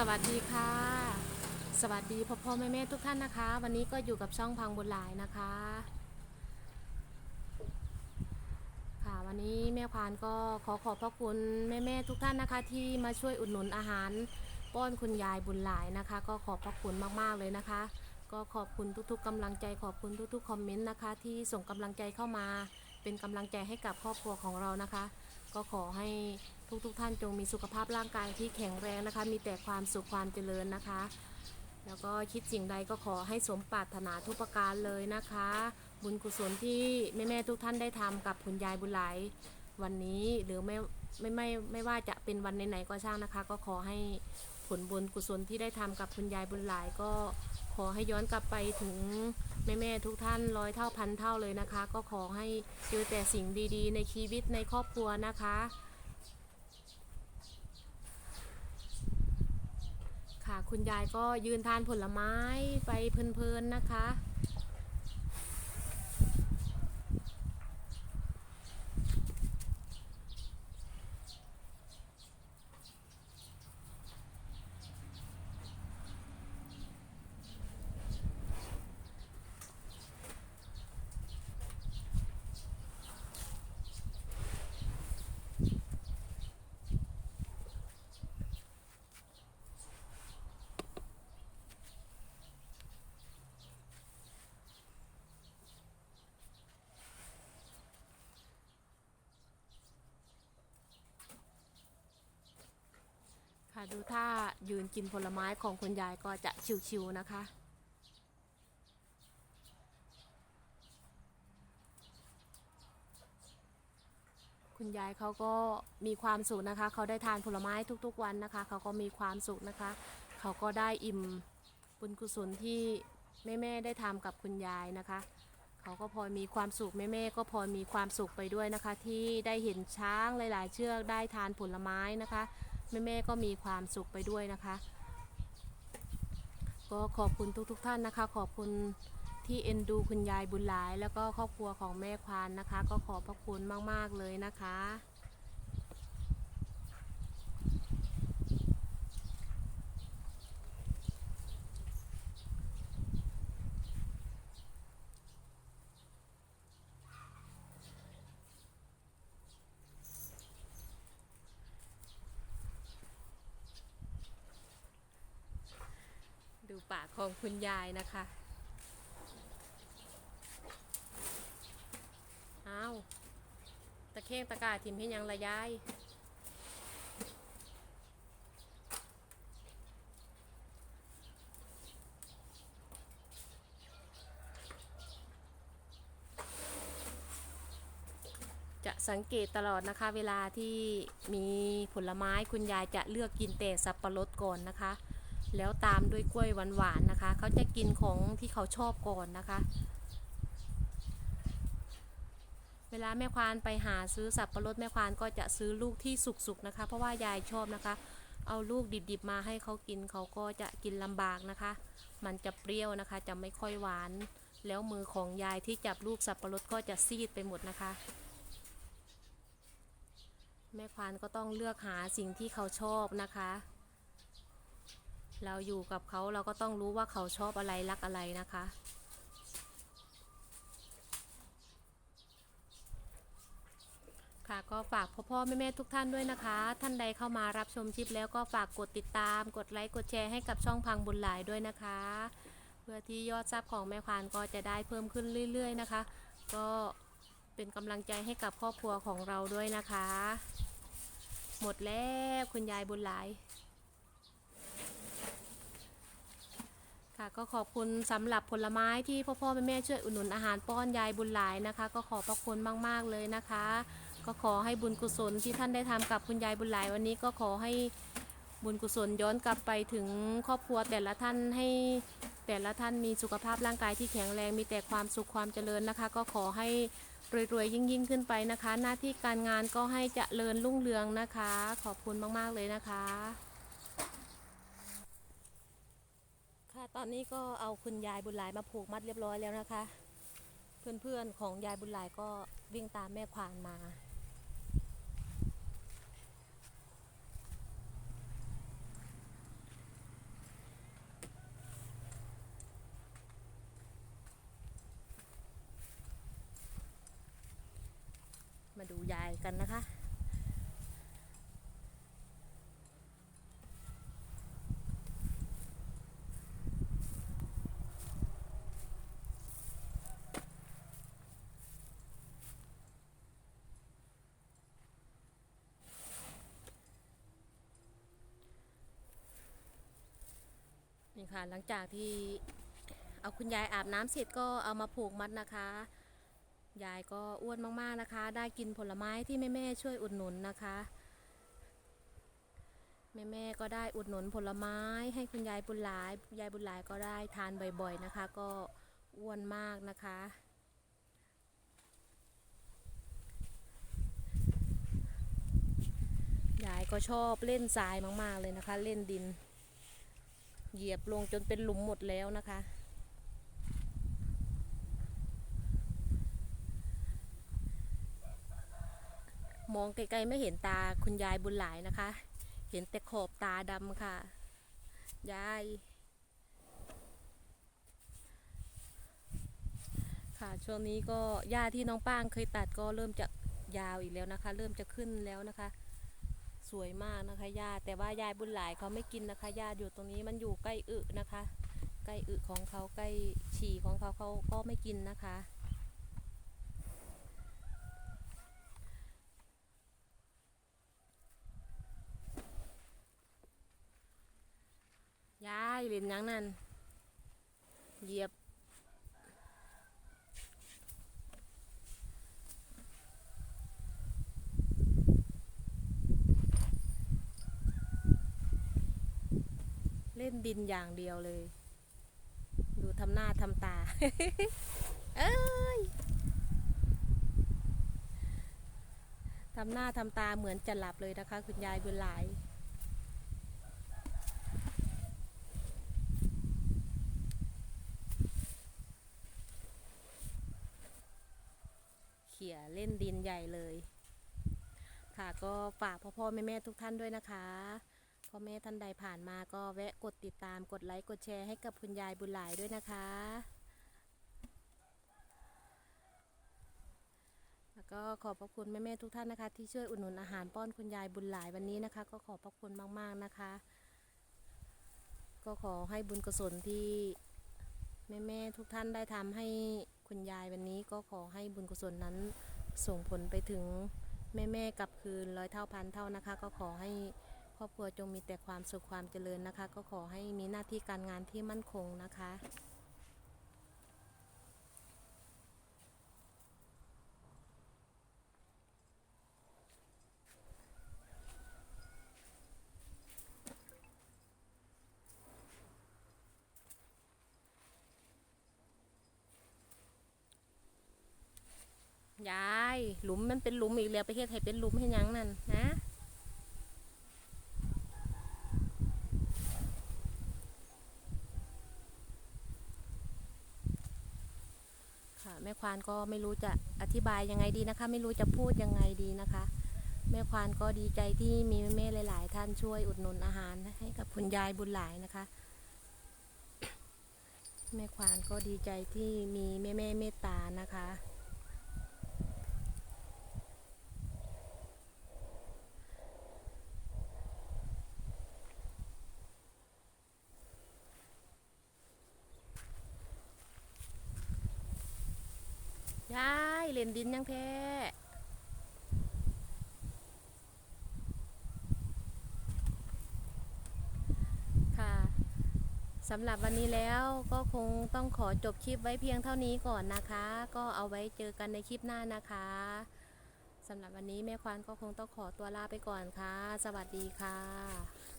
สวัสดีค่ะ สวัสดีพ่อพ่อแม่แม่ทุกท่านนะคะ วันนี้ก็อยู่กับช่องพังบุญหลายนะคะ ค่ะวันนี้แม่ควานก็ขอขอบพระคุณแม่แม่ทุกท่านนะคะ ที่มาช่วยอุดหนุนอาหาร ป้อนคุณยายบุญหลายนะคะ ก็ขอบพระคุณมากๆเลยนะคะ ก็ขอบคุณทุกๆกำลังใจขอบคุณทุกๆคอมเมนต์นะคะ ที่ส่งกำลังใจเข้ามา เป็นกำลังใจให้กับครอบครัวของเรานะคะ ก็ขอให้ ทุกๆท่านจงมีสุขภาพร่างกายที่แข็งแรงนะคะ มีแต่ความสุขความเจริญนะคะ แล้วก็คิดสิ่งใดก็ขอให้สมปรารถนาทุกประการเลยนะคะ บุญกุศลที่แม่ๆทุกท่านได้ทำกับคุณยายบุญหลายวันนี้หรือไม่ไม่ไม่ไม่ว่าจะเป็นวันไหนๆก็ช่างนะคะ ก็ขอให้ผลบุญกุศลที่ได้ทำกับคุณยายบุญหลาย ก็ขอให้ย้อนกลับไปถึงแม่ๆทุกท่านร้อยเท่าพันเท่าเลยนะคะ ก็ขอให้เจอแต่สิ่งดีๆ ในชีวิตในครอบครัวนะคะ ค่ะ คุณยายก็ยืนทานผลไม้ไปเพลินๆนะคะ ค่ะดูถ้ายืนกินผลไม้ของคุณยายก็จะชิวๆนะคะ คุณยายเขาก็มีความสุขนะคะ เขาได้ทานผลไม้ทุกๆวันนะคะ เขาก็มีความสุขนะคะ เขาก็ได้อิ่มบุญกุศลที่แม่ๆได้ทำกับคุณยายนะคะ เขาก็พลอยมีความสุขแม่ๆก็พลอยมีความสุขไปด้วยนะคะ ที่ได้เห็นช้างหลาย ๆ เชือกได้ทานผลไม้นะคะ แม่ๆก็มีความสุขไปด้วยนะคะ ก็ขอบคุณทุกๆทท่านนะคะ ขอบคุณที่เอ็นดูคุณยายบุญหลาย แล้วก็ครอบครัวของแม่ควานนะคะ ก็ขอบพระคุณมากๆเลยนะคะ ดู ปากของคุณยายนะคะอ้าวตะเข่งตะกร้าทิมให้ยังละยายจะสังเกตตลอดนะคะเวลาที่มีผลไม้คุณยายจะเลือกกินแต่สับปะรดก่อนนะคะ แล้วตามด้วยกล้วยหวานๆนะคะ เขาจะกินของที่เขาชอบก่อนนะคะ เวลาแม่ควานไปหาซื้อสับปะรดแม่ควานก็จะซื้อลูกที่สุกๆนะคะ เพราะว่ายายชอบนะคะ เอาลูกดิบๆมาให้เขากินเขาก็จะกินลำบากนะคะ มันจะเปรี้ยวนะคะ จะไม่ค่อยหวาน แล้วมือของยายที่จับลูกสับปะรดก็จะซีดไปหมดนะคะแม่ควานก็ต้องเลือกหาสิ่งที่เขาชอบนะคะ เราอยู่กับเขาเราก็ต้องรู้ว่าเขาชอบอะไรรักอะไรนะคะ ค่ะก็ฝากพ่อพ่อแม่แม่ทุกท่านด้วยนะคะ ท่านใดเข้ามารับชมคลิปแล้วก็ฝากกดติดตาม กดไลค์กดแชร์ให้กับช่องพังบุญหลายด้วยนะคะ เพื่อที่ยอดทรัพย์ของแม่ควานก็จะได้เพิ่มขึ้นเรื่อย ๆ นะคะ ก็เป็นกำลังใจให้กับครอบครัวของเราด้วยนะคะ หมดแล้วคุณยายบุญหลาย ค่ะก็ขอบคุณสำหรับผลไม้ที่พ่อพ่อแม่แม่ช่วยอุดหนุนอาหารป้อนยายบุญหลายนะคะ ก็ขอบพระคุณมาก ๆ เลยนะคะ ก็ขอให้บุญกุศลที่ท่านได้ทำกับคุณยายบุญหลาย วันนี้ก็ขอให้บุญกุศลย้อนกลับไปถึงครอบครัวแต่ละท่านให้แต่ละท่านมีสุขภาพร่างกายที่แข็งแรงมีแต่ความสุขความเจริญนะคะ ก็ขอให้รวยๆยิ่งๆขึ้นไปนะคะ หน้าที่การงานก็ให้เจริญรุ่งเรืองนะคะ ขอบคุณมากๆเลยนะคะ ค่ะ ตอนนี้ก็เอาคุณยายบุญหลายมาผูกมัดเรียบร้อยแล้วนะคะ เพื่อนๆของยายบุญหลายก็วิ่งตามแม่ควานมามาดูยายกันนะคะ นี่ค่ะหลังจากที่เอาคุณยายอาบน้ำเสร็จก็เอามาผูกมัดนะคะ ยายก็อ้วนมากๆนะคะ ได้กินผลไม้ที่แม่ๆช่วยอุดหนุนนะคะแม่ๆก็ได้อุดหนุนผลไม้ให้คุณยายบุญหลาย ยายบุญหลายก็ได้ทานบ่อยๆนะคะ ก็อ้วนมากนะคะ ยายก็ชอบเล่นทรายมากๆเลยนะคะ เล่นดิน เหยียบลงจนเป็นหลุมหมดแล้วนะคะ มองไกลๆไม่เห็นตาคุณยายบุญหลายนะคะ เห็นแต่ขอบตาดำค่ะ ยาย ค่ะช่วงนี้ก็หญ้าที่น้องป้างเคยตัดก็เริ่มจะยาวอีกแล้วนะคะ เริ่มจะขึ้นแล้วนะคะ สวยมากนะคะหญ้าแต่ว่ายายบุญหลายเขาไม่กินนะคะหญ้าอยู่ตรงนี้มันอยู่ใกล้อึนะคะ ใกล้อึของเขาใกล้ฉี่ของเขาเขาก็ไม่กินนะคะยายเล่นยังนั่นเหยียบ ล่นดินอย่างเดียวเลย ดูทำหน้าทำตา เอ้ยทำหน้าทำตาเหมือนจะหลับเลยนะคะ คุณยายบุญหลายเขี่ยเล่นดินใหญ่เลย ค่ะก็ฝากพ่อพ่อแม่แม่ทุกท่านด้วยนะคะ พ่อแม่ท่านใดผ่านมาก็แวะกดติดตามกดไลค์กดแชร์ให้กับคุณยายบุญหลายด้วยนะคะ แล้วก็ขอบพระคุณแม่ๆทุกท่านนะคะ ที่ช่วยอุดหนุนอาหารป้อนคุณยายบุญหลายวันนี้นะคะ ก็ขอบพระคุณมากๆนะคะ ก็ขอให้บุญกุศลที่แม่ๆทุกท่านได้ทำให้คุณยายวันนี้ก็ขอให้บุญกุศลนั้นส่งผลไปถึงแม่ ๆกลับคืนร้อยเท่าพันเท่านะคะ ก็ขอให้ ครอบครัวจงมีแต่ความสุขความเจริญนะคะ ก็ขอให้มีหน้าที่การงานที่มั่นคงนะคะยายหลุมมันเป็นหลุมอีกแล้วไปเฮ็ดให้เป็นหลุมให้ยังนั่นนะ ควานก็ไม่รู้จะอธิบายยังไงดีนะคะ ไม่รู้จะพูดยังไงดีนะคะ แม่ควานก็ดีใจที่มีแม่ๆหลาย ๆ ท่านช่วยอุดหนุนอาหารให้กับคุณยายบุญหลายนะคะ แม่ควานก็ดีใจที่มีแม่ๆเมตตานะคะ ยาย เล่นดินยังแท้ค่ะสำหรับวันนี้แล้วก็คงต้องขอจบคลิปไว้เพียงเท่านี้ก่อนนะคะ ก็เอาไว้เจอกันในคลิปหน้านะคะสำหรับวันนี้แม่ควานก็คงต้องขอตัวลาไปก่อนค่ะ สวัสดีค่ะ